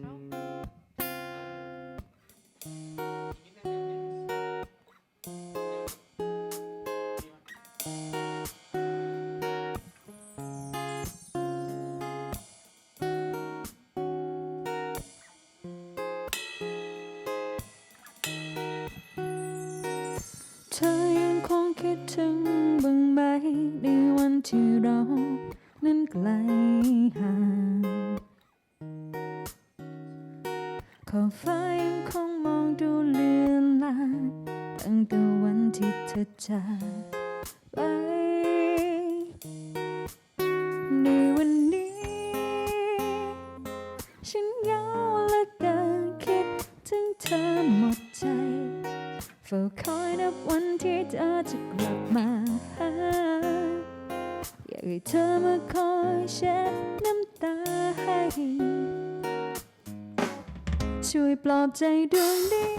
เธอยังคงคิดถึงบ้างไหมในวันที่เรานั้นไกลห่าง ขอบฟ้ายังคงมองดูเลือนลางตั้งแต่วันที่เธอจากไปในวันนี้ ฉันเหงาเหลือเกินคิดถึงเธอหมดใจเฝ้าคอยนับวันที่เธอจะกลับมาหาอยากให้เธอมาคอยเช็ดน้ำตาให้ ช่วยปลอบใจดวงนี้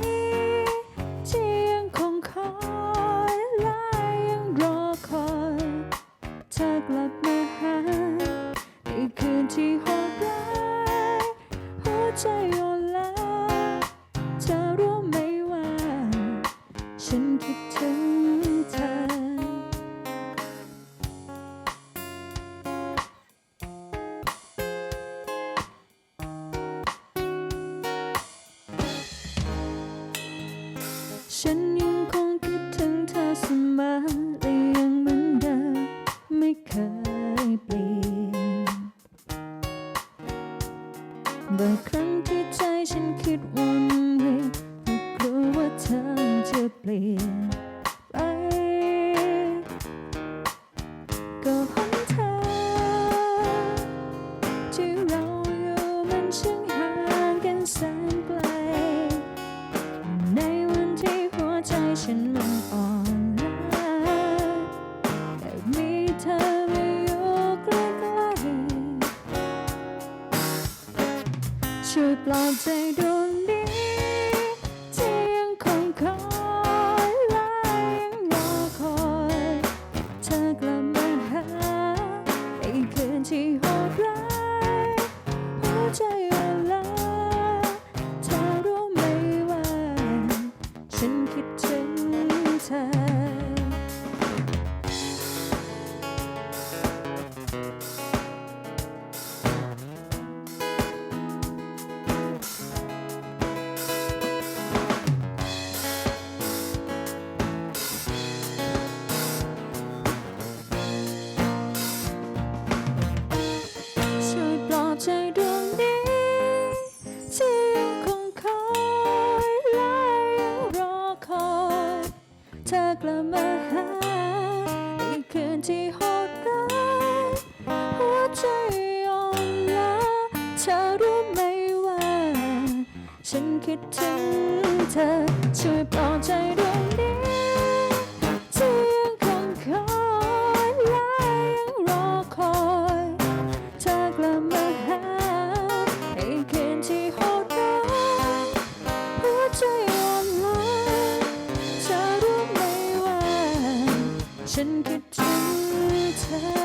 ที่ยังคง ฉันยังคงคิดถึงเธอเสมอและยังเหมือนเดิมไม่เคยเปลี่ยนบางครั้งที่ใจฉันคิดวนเวียนเพราะกลัวว่าเธอจะเปลี่ยนไปก็ ฉันมันอ่อนล้าแต่มีเธอมาอยู่ใกล้ๆช่วยปลอบใจดวงนี้ที่ยังคงคอยและยังรอคอยเธอกลับมาหาในคืนที่โหดร้ายหัวใจอ่อนล้าเธอรู้ไหมว่าฉันคิดถึง กลับมาหาในคืนที่โหดร้ายหัวใจอ่อนล้าเธอรู้ไหมว่า ฉันคิดถึงเธอช่วยปลอบใจดวงนี้ นคิดถึ